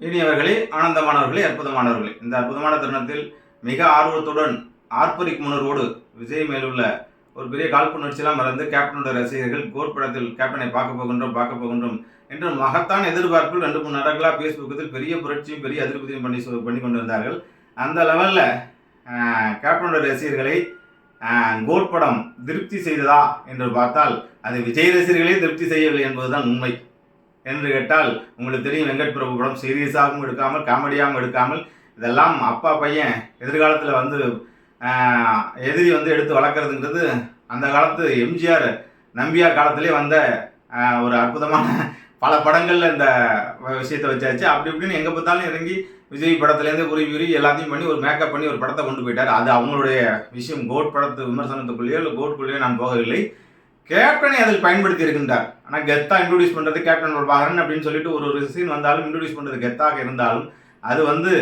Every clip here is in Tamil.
இனியவர்களே ஆனந்தமானவர்களே அற்புதமானவர்களே. இந்த அற்புதமான தருணத்தில் மிக ஆர்வத்துடன் ஆர்ப்பரிக்கும் உணர்வோடு விஜய் மேலுள்ள ஒரு பெரிய காழ்ப்புணர்ச்சியெல்லாம் மறந்து கேப்டனோட ரசிகர்கள் கோட் படத்தில் கேப்டனை பார்க்க போகின்றோம் பார்க்க போகின்றோம் என்று மகத்தான எதிர்பார்ப்பில் ரெண்டு மூணு நாட்களாக ஃபேஸ்புக்கத்தில் பெரிய புரட்சியும் பெரிய அதிருப்தியும் பண்ணி பண்ணி கொண்டு வந்தார்கள் அந்த லெவலில் கேப்டனோட ரசிகர்களை கோட் படம் திருப்தி செய்ததா என்று பார்த்தால் அது விஜய் ரசிகர்களே திருப்தி செய்யவில்லை என்பதுதான் உண்மை. என்று கேட்டால் உங்களுக்கு தெரியும் வெங்கட் பிரபு படம் சீரியஸாகவும் எடுக்காமல் காமெடியாகவும் எடுக்காமல் இதெல்லாம் அப்பா பையன் எதிர்காலத்தில் வந்து எதிரி வந்து எடுத்து வளர்க்குறதுங்கிறது அந்த காலத்து எம்ஜிஆர் நம்பியார் காலத்திலே வந்த ஒரு அற்புதமான பல படங்களில் இந்த விஷயத்தை வச்சாச்சு. அப்படி இப்படின்னு எங்கே பார்த்தாலும் இறங்கி விஜய் படத்துலேருந்து உருவி உருவி எல்லாத்தையும் பண்ணி ஒரு மேக்கப் பண்ணி ஒரு படத்தை கொண்டு போயிட்டார். அது அவங்களுடைய விஷயம். கோட் படத்து விமர்சனத்துக்குள்ளேயோ இல்லை கோட்குள்ளேயோ நான் போகவில்லை. கேப்டனை அதில் பயன்படுத்தி இருக்கின்றார். ஆனால் கெத்தாக இன்ட்ரோடியூஸ் பண்ணுறது கேப்டன் பிரபாகரன் அப்படின்னு சொல்லிட்டு ஒரு ஒரு சீன் வந்தாலும் இன்ட்ரோடியூஸ் பண்ணுறது கெத்தாக இருந்தாலும் அது வந்து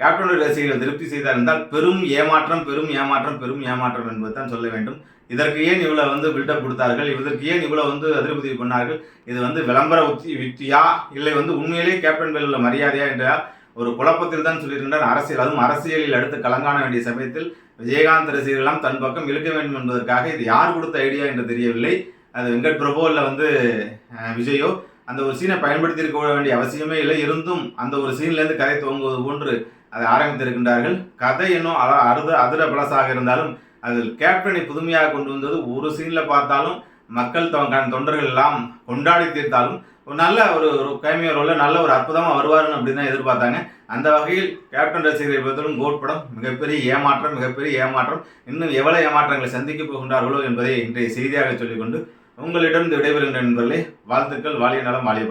கேப்டனுடைய ரசிகர்கள் திருப்தி செய்தால் இருந்தால் பெரும் ஏமாற்றம் பெரும் ஏமாற்றம் பெரும் ஏமாற்றம் என்பது தான் சொல்ல வேண்டும். இதற்கு ஏன் இவ்வளோ வந்து பில்டப் கொடுத்தார்கள்? இதற்கு ஏன் இவ்வளோ வந்து அதிருப்தி பண்ணார்கள்? இது வந்து விளம்பர உத்தி யுக்தியா இல்லை வந்து உண்மையிலேயே கேப்டன் மேல் உள்ள மரியாதையா என்றால் ஒரு குழப்பத்தில் தான் சொல்லியிருக்கின்றார். அரசியல் அதுவும் அரசியலில் அடுத்து கலங்காண வேண்டிய சமயத்தில் விஜயகாந்த் ரசிகர்கள்லாம் தன் பக்கம் இழுக்க வேண்டும் என்பதற்காக இது யார் கொடுத்த ஐடியா என்று தெரியவில்லை. அது வெங்கட் பிரபு இல்லை வந்து விஜயோ அந்த ஒரு சீனை பயன்படுத்தி இருக்க வேண்டிய அவசியமே இல்லை. இருந்தும் அந்த ஒரு சீன்லேருந்து கதை துவங்குவது போன்று அதை ஆரம்பித்திருக்கின்றார்கள். கதை இன்னும் அல அறுத அதிர பலசாக இருந்தாலும் அதில் கேப்டனை புதுமையாக கொண்டு வந்தது ஒரு சீனில் பார்த்தாலும் மக்கள் தொ- தொண்டர்கள் எல்லாம் கொண்டாடி தீர்த்தாலும் ஒரு நல்ல ஒரு ஒரு கேமியோ ரோலில் நல்ல ஒரு அற்புதமாக வருவாருன்னு அப்படின்னு தான் எதிர்பார்த்தாங்க. அந்த வகையில் கேப்டன் ரசிகரை பொறுத்தவரைக்கும் கோட் படம் மிகப்பெரிய ஏமாற்றம் மிகப்பெரிய ஏமாற்றம். இன்னும் எவ்வளவு ஏமாற்றங்களை சந்திக்க போகின்றார்களோ என்பதை இன்றைய செய்தியாக சொல்லிக்கொண்டு உங்களிடம் விடைபெறுகின்ற நண்பர்களே. வாழ்த்துக்கள். வாலிய நலம் வாலிய